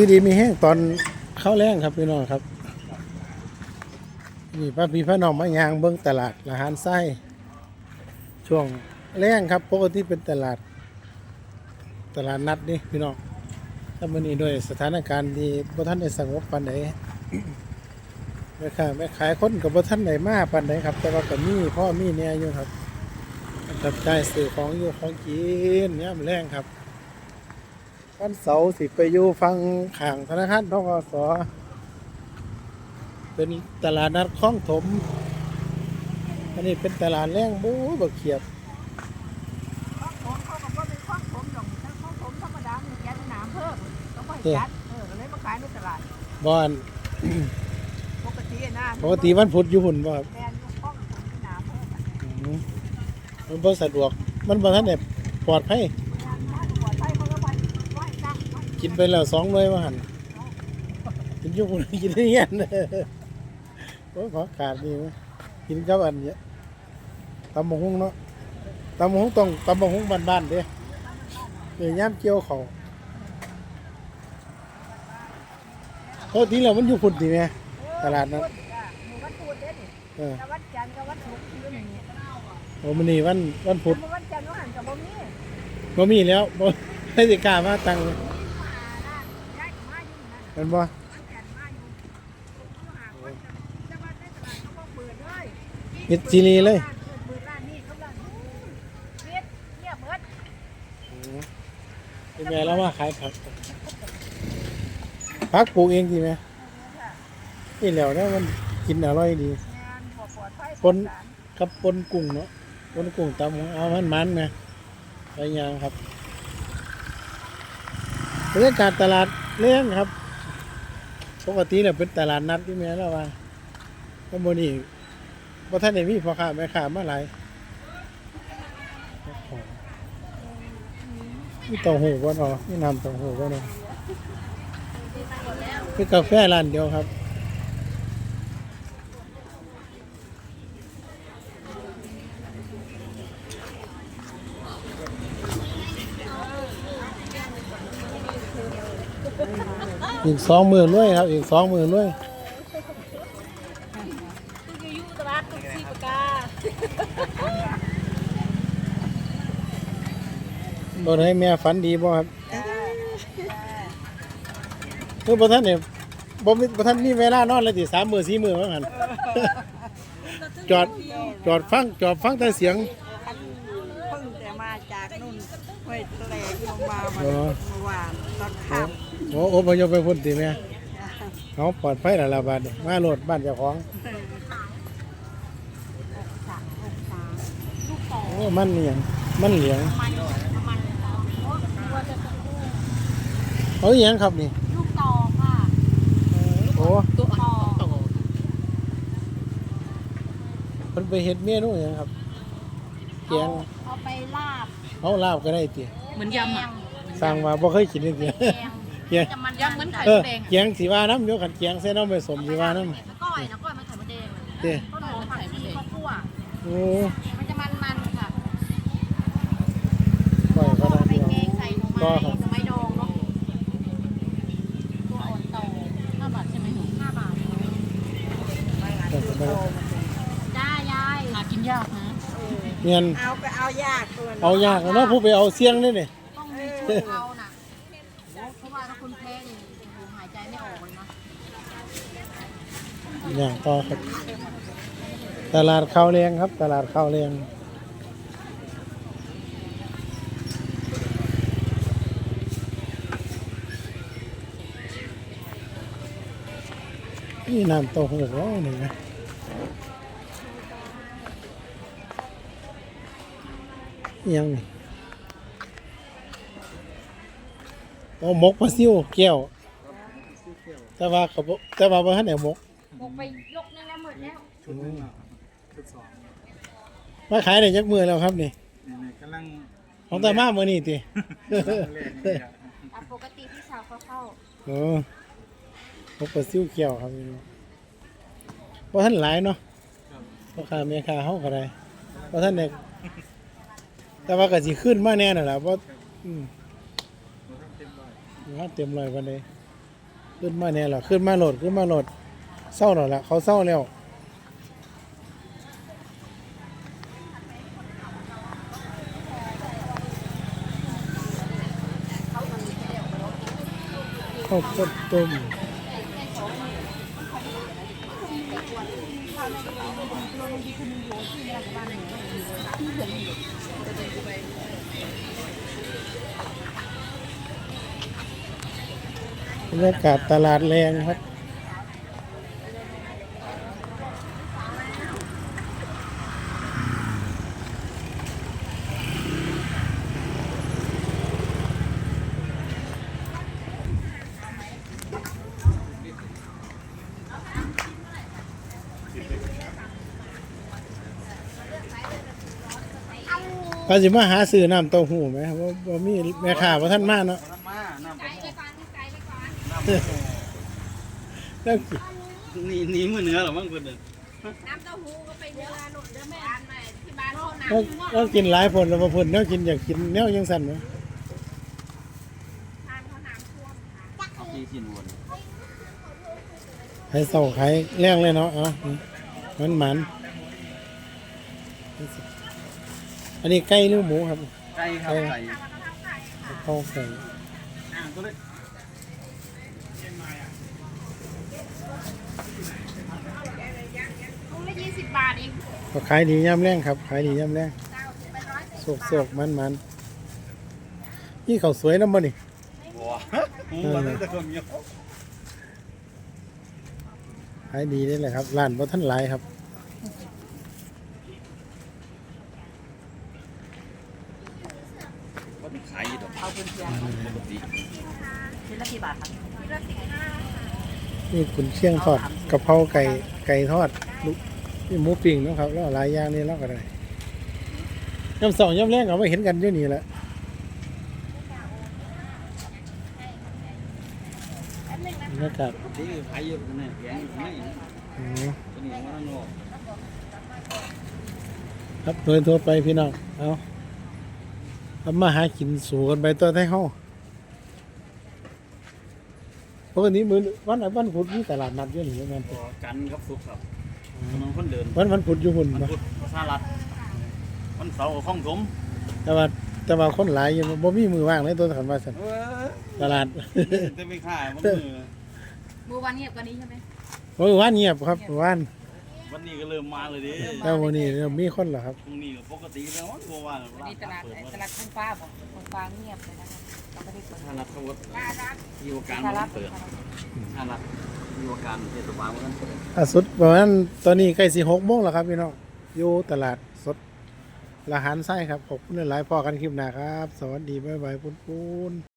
ดีดีมีแห้งตอนเข้าแรงครับพี่น้องครับนี่ป้าพี่พระน้องมายางเบิ้งตลาดละหารไส้ช่วงแรงครับปกติเป็นตลาด ตลาดนัดนี่พี่น้องถ้ามันนี้ด้วยสถานการณ์ที่บ่ท่านได้สงบปานใดแม่ค้าแม่ขายคนกับบ่ท่านได้มาปานใดครับ แต่ว่าก็มีพ่อมีเนี่ยอยู่ครับจับจ่ายซื้อของอยู่ของกินเนี่ยามแรงครับ วันเสาร์สิไปอยู่ฟังข่างธนาคารทกสเป็นตลาดนัดคลองถม อันนี้เป็นตลาดแรงบู๊บักเขียบข้องผมเขาก็บ่เป็นข้องผมดอกถ้าข้องผมธรรมดามีแก๊สน้ำเพิ่มต้องไปจัดเออก็เลยมาขายในตลาดบอนปกตินะปกติวันพุธอยู่หุ่นบ่ครับแมนอยู่ข้องผมมีน้ำเพิ่มอะอืมมันบ่สะดวก มันบ่ทันได้ปลอดภัย กินไปแล้วสองเลยว่าหันกินอยู่หุ่นกินที่เงี้ยนโอ้ยขอขาดดีไหมกินกับอันเนี้ยตำบักหุ่งเนาะตำบักหุ่งต้องตำบักหุ่งบ้านๆเด้เดี๋ยวย่ามเกี่ยวเขาโทษทีแล้วมันอยู่พุ่นดีไหมตลาดนั้นหมู่วันพุธเด้นี่เออแต่วันจันทร์กับวันศุกร์อยู่นี่โอ้มันนี่วันวันพุธแต่วันจันทร์วันหันกับบ่มีบ่มีแล้วบ่ให้สิกล้ามาตังค์ มาด้านย้ายมา อยู่นั่นแมันบ่วันจันทร์มาอยู่อยู่หาคนแต่ว่าในตลาดเขาบ่เปิดเลยมิดซีรีเลยเปิดร้านนี้เขาร้านนู้นเฮ็ดเงียบเบิดเป็นแม่แล้วมาขายผักผักปลูกเองดีไหมนี่แล้วเนี่ยมันกินอร่อยดีงานบ่ปลอดภัยคนกับปนกุ้งเนาะปนกุ้งตำเอามันมันๆนะไปยางครับบรรยากาศตลาดเลี้ยงครับ ปกติเนี่ยเป็นตลาดนัดที่แม่แล้วว่าก็โมนี่พ่ท่านได้มีพ่อค้าแม่ค้ามาหลายมีเต้าหู้บ่เนาะมีน้ำเต้าหู้บ่เนาะคือกาแฟร้านเดียวครับ อีกสองหมื่นด้วยครับ อีกสองหมื่นด้วยคืออยู่ตลาดตุกซีปากาบ่ให้แม่ฝันดีบ่ครับคือบ่ท่านเนี่ยบ่มีบ่ท่านมีเวลานอนเลยติสามมื้อสี่มื้อว่าหั่นจอดจอดฟังจอดฟังแต่เสียงอันเพิ่งแต่มาจากนู่นห้วยแถลงลงมาเมื่อ๋ออวานตอนค่ โอ้โอ้พยพไปพุ่นติแม่เฮาปลอดภัยแล้วล่ะบาดนี้มาโลดบ้านเจ้าของโอ้มันนี่หยังมันเหลียงเอาอีหยังครับนี่ ลูกตอค่ะโอ้ตัวตอเพิ่นไปเฮ็ดเมนูหยังครับแกงเอาไปลาบเอาลาบก็ได้ติเหมือนยำอะ สั่งมาบ่เคยกินเลยติแกง แกงจะมันยำเหมือนไข่เอมอดแดงแกงสีว่าน้ำเดียวกันแกงใส่น้ำผสมสีว่าน้ำก้อยนะก้อยมันไข่มดแดงเด้ต้นหอมผักชีข้าวคั่วโอ้มันจะมันๆค่ะก้อยก็ได้ไปพี่น้องแกงใส่หน่อไม้ก็ครับหน่อไม้ดองเนาะตัวอ่อนโตห้าบาทใช่ไหมหนูห้าบาทก็สบายได้ยายหากินยากนะเงินำเอาก็เอายากตัวเอายากแล้วเนาะผู้ไปเอาเสียงนี่นี่ต้องมีช่วยเอาน่ะเพราะว่าถ้าคุณแพ้นี่โอ้โหหายใจไม่ออกเลยนะ อย่างต่อครับ ตลาดข้าวเลียงครับ ตลาดข้าวเลียงนี่น้ำเต้าหู้ร้อนนี่นะอิยังนี่โอ้มกปลาซิวแก้วแต่ว่าเขาแต่ว่าบ่ทันได้หมก บอกไปยกนี่แล้วหมดแล้วมาขายได้จักมือแล้วครับนี่นี่ๆกำลังของตามามื้อนี้ติเล่นนี่อะอะปกติพี่สาวเขาเข้าโอ้หมกปลาซิวแก้วครับพี่น้องบ่ทันหลายเนาะพ่อค้าแม่ค้าเฮาก็ได้บ่ทันได้แต่ว่าก็สิขึ้นมาแน่นั่นล่ะบ่อืม มันต้องเต็มร้อยบ่เต็มร้อยปานใดขึ้นมาเนี่ยหรอขึ้นมาโหลดขึ้นมาโหลด เศร้าหรอยละเขาเศร้าแล้วข้าวต้มต้มบรรยากาศตลาดแรงครับ ก็สิมาหาซื้อน้ำเต้าหู้ไหมว่าว่ามีแม่ค้าว่าท่านมาเนาะน้ำมาน้ำผมแล้วกินนี่นี่มือเนื้อหรอมั้งคนเดินน้ำเต้าหู้ก็ไปเนื้อหนุนเด้อแม่อันใหม่ที่บ้านเขาน้ำแล้วแล้วกินหลายผลแล้วมาผลแนวกินอยากกินแนวยังสั่นไหมทานเขาน้ำท่วมค่ะเอาที่สินวนให้เศร้าขายแรงเลยเนาะเอ๋อมันหมัน อันนี้ไก่หรือหมูครับไก่ครับไก่ข้าวไก่อ่างตัวเล็กถุงละยี่สิบบาทเองก็ขายดีย่ำแรงครับ ขายดีย่ำแรงเก้าสิบไปร้อยโศกโศกมันมันนี่เขาวสวยน้ำบ่นี่บัวหูมันตั้งแต่คนเดียวขายดีนี่แหละครับร้านบ่ท่านหลายครับ ก็ขายอยู่ดอกเอาเป็นเพียงปกติชิ้นละกี่บาทครับทีละสิบห้านี่ขุนเชียงทอดกะเพราไก่ไก่ทอดลูกนี่หมูปิ้งเนาะครับ แล้วหลายอย่างนี่แล้วก็ได้ย่ำสองย่ำแรงเอาไว้เห็นกันอยู่นี่แหละบรรยากาศที่ขายอยู่นี่แกงอยู่นี่อืมตัวนี้มันนอกครับโดยทั่วไปพี่น้องเอา ทำมาหากินสู่กันไปตัวไทยเฮาปกติมือวันวันพุธมีตลาดนัดอยู่นี่แม่นตัวกันครับสุกครับถนนคนเดินวันวันพุธอยู่หุ่นมันบ่พุทธภาษาลัดวันเสาร์ข้องถมแต่ว่าแต่ว่าคนหลายอยู่บ่มีมือว่างเลยตัวขันว่าซั่นเออตลาด จะไม่ขายมันมือ เมื่อวานเงียบกว่านี้ใช่ไหมโอ้ยว่านเงียบครับว่าน วันนี้ก็เริ่มมาเลยดิแต่วันนี้เริ่มมีคนแล้วครับพรุ่งนี้ก็ปกติแล้วมันบัวว่าวันนี้ตลาดตลาดข้างฟ้าบอกข้างฟ้าเงียบเลยนะคะเราไม่ได้เปิดถ้ารัฐวัฒน์บาทละมีโอกาสตมันลาดเปิดถ้ารัฐมีโอกาสเทศบาลมันเปิดล่าสุดประมาณตอนนี้ใกล้สิ6โมงแล้วครับพี่น้องอยู่ตลาดสดละหารไส้ครับขอบคุณหลายๆพอกันคลิปหน้าครับ สวัสดีบ๊ายบายปุ้นๆ